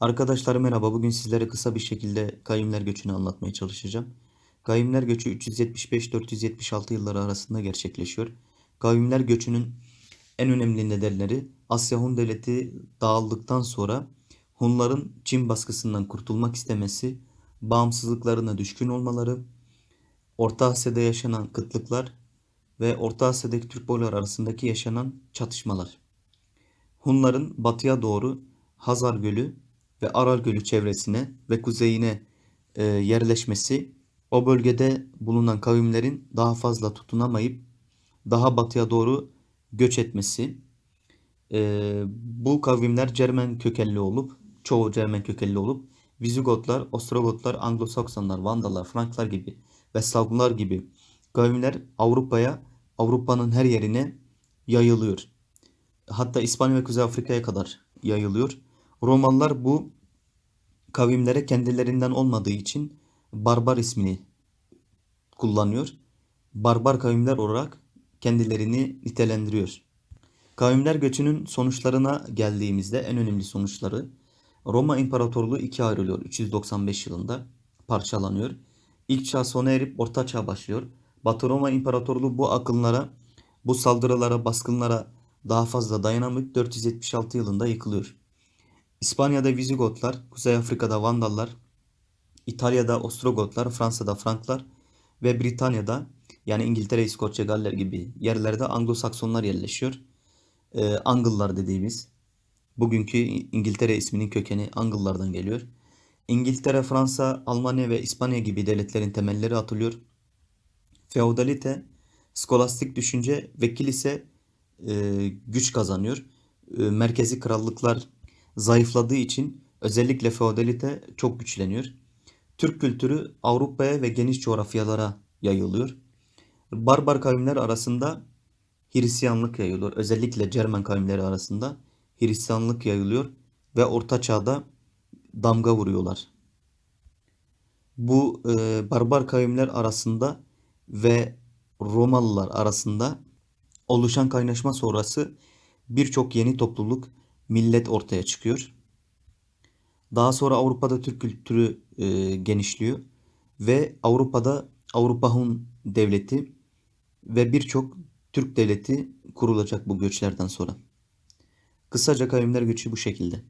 Arkadaşlar merhaba. Bugün sizlere kısa bir şekilde kavimler göçünü anlatmaya çalışacağım. Kavimler göçü 375-476 yılları arasında gerçekleşiyor. Kavimler göçünün en önemli nedenleri Asya Hun Devleti dağıldıktan sonra Hunların Çin baskısından kurtulmak istemesi, bağımsızlıklarına düşkün olmaları, Orta Asya'da yaşanan kıtlıklar ve Orta Asya'daki Türk boylar arasındaki yaşanan çatışmalar. Hunların batıya doğru Hazar Gölü ve Aral Gölü çevresine ve kuzeyine e, yerleşmesi o bölgede bulunan kavimlerin daha fazla tutunamayıp daha batıya doğru göç etmesi. E, bu kavimler Cermen kökenli olup çoğu Cermen kökenli olup Vizigotlar, Ostrogotlar, Anglo-Saksonlar, Vandallar, Franklar gibi ve Slavlar gibi kavimler Avrupa'ya, Avrupa'nın her yerine yayılıyor hatta İspanya ve Kuzey Afrika'ya kadar yayılıyor. Romalılar bu kavimlere kendilerinden olmadığı için barbar ismini kullanıyor. Barbar kavimler olarak kendilerini nitelendiriyor. Kavimler göçünün sonuçlarına geldiğimizde en önemli sonuçları Roma İmparatorluğu ikiye ayrılıyor 395 yılında parçalanıyor. İlk çağ sona erip orta çağ başlıyor. Batı Roma İmparatorluğu bu akınlara, bu saldırılara, baskınlara daha fazla dayanamayıp 476 yılında yıkılıyor. İspanya'da Vizigotlar, Kuzey Afrika'da Vandallar, İtalya'da Ostrogotlar, Fransa'da Franklar ve Britanya'da yani İngiltere, İskoçya, Galler gibi yerlerde Anglo-Saksonlar yerleşiyor. Ee, Angıllar dediğimiz bugünkü İngiltere isminin kökeni Angıllardan geliyor. İngiltere, Fransa, Almanya ve İspanya gibi devletlerin temelleri atılıyor. Feodalite, skolastik düşünce ve kilise e, güç kazanıyor. E, merkezi krallıklar zayıfladığı için özellikle feodalite çok güçleniyor. Türk kültürü Avrupa'ya ve geniş coğrafyalara yayılıyor. Barbar kavimler arasında Hristiyanlık yayılıyor. Özellikle Cermen kavimleri arasında Hristiyanlık yayılıyor ve Orta Çağ'da damga vuruyorlar. Bu e, barbar kavimler arasında ve Romalılar arasında oluşan kaynaşma sonrası birçok yeni topluluk, millet ortaya çıkıyor. Daha sonra Avrupa'da Türk kültürü e, genişliyor ve Avrupa'da Avrupa Hun devleti ve birçok Türk devleti kurulacak bu göçlerden sonra. Kısaca kavimler göçü bu şekilde.